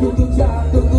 ทุกทุกาติทุก